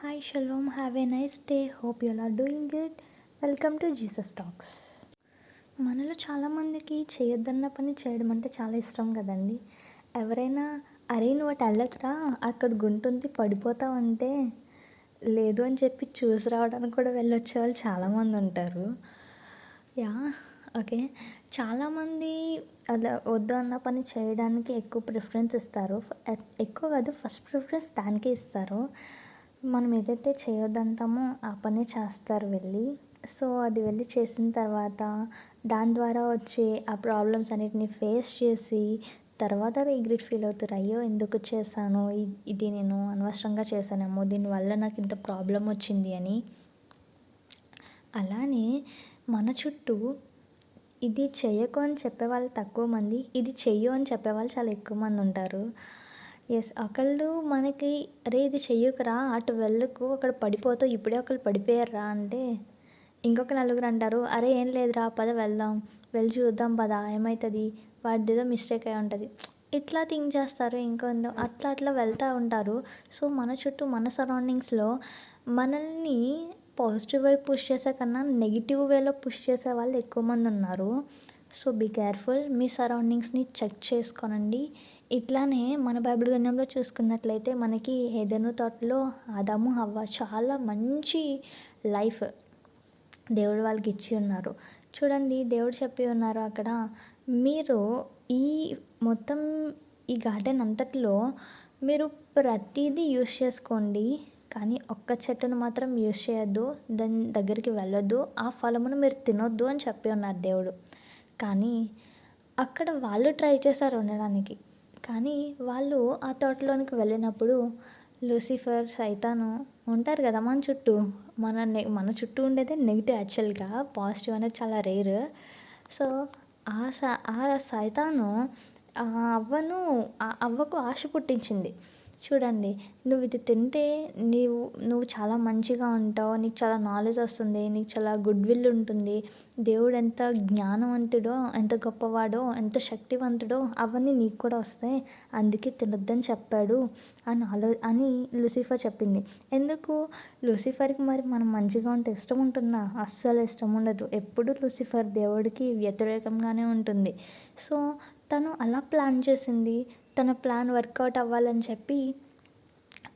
Hi shalom have a nice day hope you are doing good welcome to Jesus talks మనలో చాలామందికి చేయొద్దన్న పని చేయడం అంటే చాలా ఇష్టం కదండి. ఎవరైనా అరే నువ్వు అటు వెళ్ళకురా అక్కడ గుంటుంది పడిపోతావు అంటే లేదు అని చెప్పి చూసి రావడానికి కూడా వెళ్ళొచ్చే వాళ్ళు చాలామంది ఉంటారు. Yeah okay. చాలామంది అలా వద్దు అన్న పని చేయడానికి ఎక్కువ ప్రిఫరెన్స్ ఇస్తారు. ఎక్కువ కాదు ఫస్ట్ ప్రిఫరెన్స్ దానికే ఇస్తారు. మనం ఏదైతే చేయొద్దంటామో ఆ పని చేస్తారు వెళ్ళి. సో అది వెళ్ళి చేసిన తర్వాత దాని ద్వారా వచ్చే ఆ ప్రాబ్లమ్స్ అన్నిటిని ఫేస్ చేసి తర్వాత రిగ్రెట్ ఫీల్ అవుతారు. అయ్యో ఎందుకు చేశాను? ఇది నేను అనవసరంగా చేశానేమో దీనివల్ల నాకు ఇంత ప్రాబ్లం వచ్చింది అని. అలానే మన చుట్టూ ఇది చెయ్యకు అని చెప్పేవాళ్ళు తక్కువ మంది ఇది చెయ్యు అని చెప్పేవాళ్ళు చాలా ఎక్కువ మంది ఉంటారు. ఎస్ ఒకళ్ళు మనకి అరే ఇది చెయ్యకురా అటు వెళ్ళకు అక్కడ పడిపోతావు ఇప్పుడే ఒకళ్ళు పడిపోయారా అంటే ఇంకొక నలుగురు అంటారు అరే ఏం లేదురా పద వెళ్దాం వెళ్ళి చూద్దాం పద ఏమవుతుంది వాడిదేదో మిస్టేక్ అయి ఉంటుంది. ఇట్లా థింక్ చేస్తారు ఇంకొందో అట్లా అట్లా వెళ్తూ ఉంటారు. సో మన చుట్టూ మన సరౌండింగ్స్లో మనల్ని పాజిటివ్ వైపు పుష్ చేసే కన్నా నెగిటివ్ వేలో పుష్ చేసే వాళ్ళు ఎక్కువ మంది ఉన్నారు. So be careful. మీ సరౌండింగ్స్ని చెక్ చేసుకోనండి. ఇట్లానే మన బైబిల్ గ్రంథంలో చూసుకున్నట్లయితే మనకి ఏదెను తోటలో ఆదాము హవ్వ చాలా మంచి లైఫ్ దేవుడు వాళ్ళకి ఇచ్చి ఉన్నారు. చూడండి దేవుడు చెప్పి ఉన్నారు అక్కడ మీరు ఈ మొత్తం ఈ గార్డెన్ అంతట్లో మీరు ప్రతిదీ యూస్ చేసుకోండి కానీ ఒక్క చెట్టును మాత్రం యూస్ చేయొద్దు దాని దగ్గరికి వెళ్ళొద్దు ఆ ఫలమును మీరు తినొద్దు అని చెప్పి ఉన్నారు దేవుడు. కానీ అక్కడ వాళ్ళు ట్రై చేశారు ఉండడానికి. కానీ వాళ్ళు ఆ తోటలోనికి వెళ్ళినప్పుడు లూసిఫర్ సైతాను ఉంటారు కదా మన చుట్టూ. మన నె మన చుట్టూ ఉండేదే నెగిటివ్ యాక్చువల్గా పాజిటివ్ అనేది చాలా రేర్. సో ఆ స ఆ సైతాను ఆ అవ్వను ఆ అవ్వకు ఆశ పుట్టించింది. చూడండి నువ్వు ఇది తింటే నీవు నువ్వు చాలా మంచిగా ఉంటావు నీకు చాలా నాలెడ్జ్ వస్తుంది నీకు చాలా గుడ్ విల్ ఉంటుంది. దేవుడు ఎంత జ్ఞానవంతుడో ఎంత గొప్పవాడో ఎంత శక్తివంతుడో అవన్నీ నీకు కూడా వస్తాయి. అందుకే తినొద్దని చెప్పాడు అని ఆలో అని లూసిఫర్ చెప్పింది. ఎందుకు? లూసిఫర్కి మరి మనం మంచిగా ఉంటే ఇష్టం ఉంటుందా? అస్సలు ఇష్టం ఉండదు. ఎప్పుడు లూసిఫర్ దేవుడికి వ్యతిరేకంగానే ఉంటుంది. సో తను అలా ప్లాన్ చేసింది. తన ప్లాన్ వర్కౌట్ అవ్వాలని చెప్పి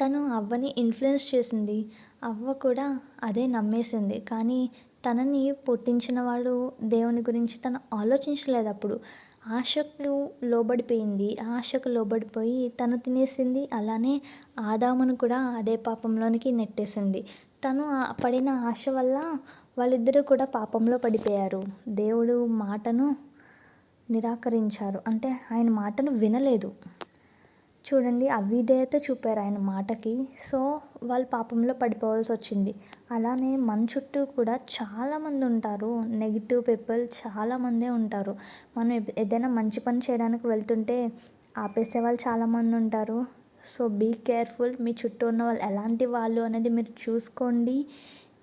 తను అవ్వని ఇన్ఫ్లుయెన్స్ చేసింది. అవ్వ కూడా అదే నమ్మేసింది. కానీ తనని పుట్టించిన వాడు దేవుని గురించి తను ఆలోచించలేదు అప్పుడు. ఆశకు లోబడిపోయింది. ఆశకు లోబడిపోయి తను తినేసింది. అలానే ఆదామును కూడా అదే పాపంలోనికి నెట్టేసింది. తను ఆ పడిన ఆశ వల్ల వాళ్ళిద్దరూ కూడా పాపంలో పడిపోయారు. దేవుడు మాటను నిరాకరించారు. అంటే ఆయన మాటను వినలేదు. చూడండి అవిధేయత చూపారు ఆయన మాటకి. సో వాళ్ళు పాపంలో పడిపోవాల్సి వచ్చింది. అలానే మన చుట్టూ కూడా చాలామంది ఉంటారు. నెగిటివ్ పీపుల్ చాలామందే ఉంటారు. మనం ఏదైనా మంచి పని చేయడానికి వెళ్తుంటే ఆపేసే వాళ్ళు చాలామంది ఉంటారు. So be careful. మీ చుట్టూ ఉన్న వాళ్ళు ఎలాంటి వాళ్ళు అనేది మీరు చూసుకోండి.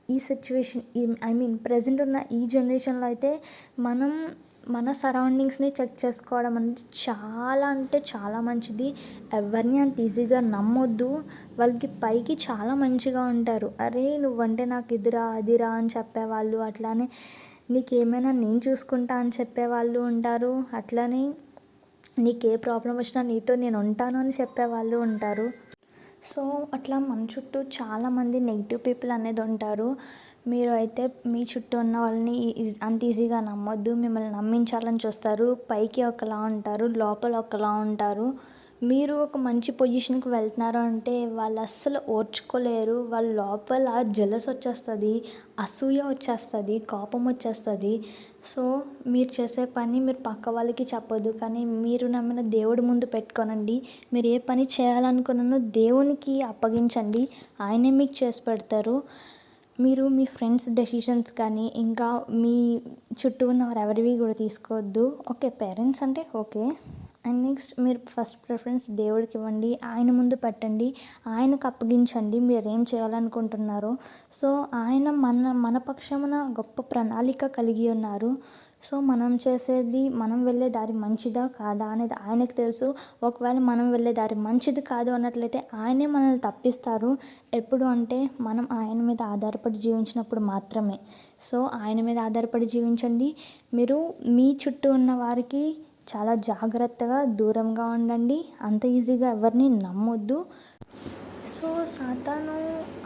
ఈ సిచ్యువేషన్ ఈ ఐ మీన్ ప్రజెంట్ ఉన్న ఈ జనరేషన్లో అయితే మనం మన సరౌండింగ్స్ని చెక్ చేసుకోవడం అనేది చాలా అంటే చాలా మంచిది. ఎవరిని అంత ఈజీగా నమ్మొద్దు. వాళ్ళకి పైకి చాలా మంచిగా ఉంటారు. అరే నువ్వంటే నాకు ఇదిరా అదిరా అని చెప్పేవాళ్ళు అట్లానే నీకేమైనా నేను చూసుకుంటా అని చెప్పేవాళ్ళు ఉంటారు. అట్లానే నీకు ఏ ప్రాబ్లం వచ్చినా నీతో నేను ఉంటాను అని చెప్పేవాళ్ళు ఉంటారు. సో అట్లా మన చుట్టూ చాలామంది నెగిటివ్ పీపుల్ అనేది ఉంటారు. మీరు అయితే మీ చుట్టూ ఉన్న వాళ్ళని అంత ఈజీగా నమ్మొద్దు. మిమ్మల్ని నమ్మించాలని చూస్తారు. పైకి ఒకలా ఉంటారు. లోపల ఒకలా ఉంటారు. మీరు ఒక మంచి పొజిషన్కి వెళ్తున్నారు అంటే వాళ్ళు అస్సలు ఓర్చుకోలేరు. వాళ్ళ లోపల జలస్ వచ్చేస్తుంది అసూయ వచ్చేస్తుంది కోపం వచ్చేస్తుంది. సో మీరు చేసే పని మీరు పక్క వాళ్ళకి చెప్పొద్దు. కానీ మీరు నమ్మిన దేవుడి ముందు పెట్టుకోనండి. మీరు ఏ పని చేయాలనుకున్నానో దేవునికి అప్పగించండి. ఆయనే మీకు చేసి పెడతారు. మీరు మీ ఫ్రెండ్స్ డెసిషన్స్ కానీ ఇంకా మీ చుట్టూ ఉన్న ఎవరివి కూడా తీసుకోవద్దు. ఓకే పేరెంట్స్ అంటే ఓకే. అండ్ నెక్స్ట్ మీరు ఫస్ట్ ప్రిఫరెన్స్ దేవుడికి ఇవ్వండి ఆయన ముందు పెట్టండి. ఆయనకు అప్పగించండి. మీరు ఏం చేయాలనుకుంటున్నారో. సో ఆయన మన మన పక్షమున గొప్ప ప్రణాళిక కలిగి ఉన్నారు. సో మనం చేసేది మనం వెళ్ళే దారి మంచిదా కాదా అనేది ఆయనకు తెలుసు. ఒకవేళ మనం వెళ్ళే దారి మంచిది కాదు అన్నట్లయితే ఆయనే మనల్ని తప్పిస్తారు. ఎప్పుడు అంటే మనం ఆయన మీద ఆధారపడి జీవించినప్పుడు మాత్రమే. సో ఆయన మీద ఆధారపడి జీవించండి. మీరు మీ చుట్టూ ఉన్న వారికి చాలా జాగ్రత్తగా దూరంగా ఉండండి. అంత ఈజీగా ఎవరిని నమ్మొద్దు. సో సాతాను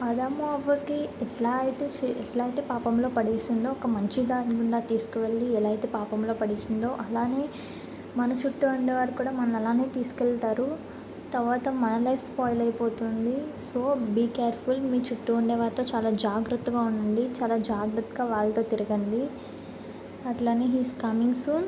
ఆదాము అవ్వకి ఎట్లా అయితే ఎట్లా అయితే పాపంలో పడేసిందో ఒక మంచి దాని గుండా తీసుకువెళ్ళి ఎలా అయితే పాపంలో పడేసిందో అలానే మన చుట్టూ ఉండేవారు కూడా మన అలానే తీసుకెళ్తారు. తర్వాత మన లైఫ్ స్పాయిల్ అయిపోతుంది. So be careful. మీ చుట్టూ ఉండేవారితో చాలా జాగ్రత్తగా ఉండండి. చాలా జాగ్రత్తగా వాళ్ళతో తిరగండి. అట్లానే he's coming soon.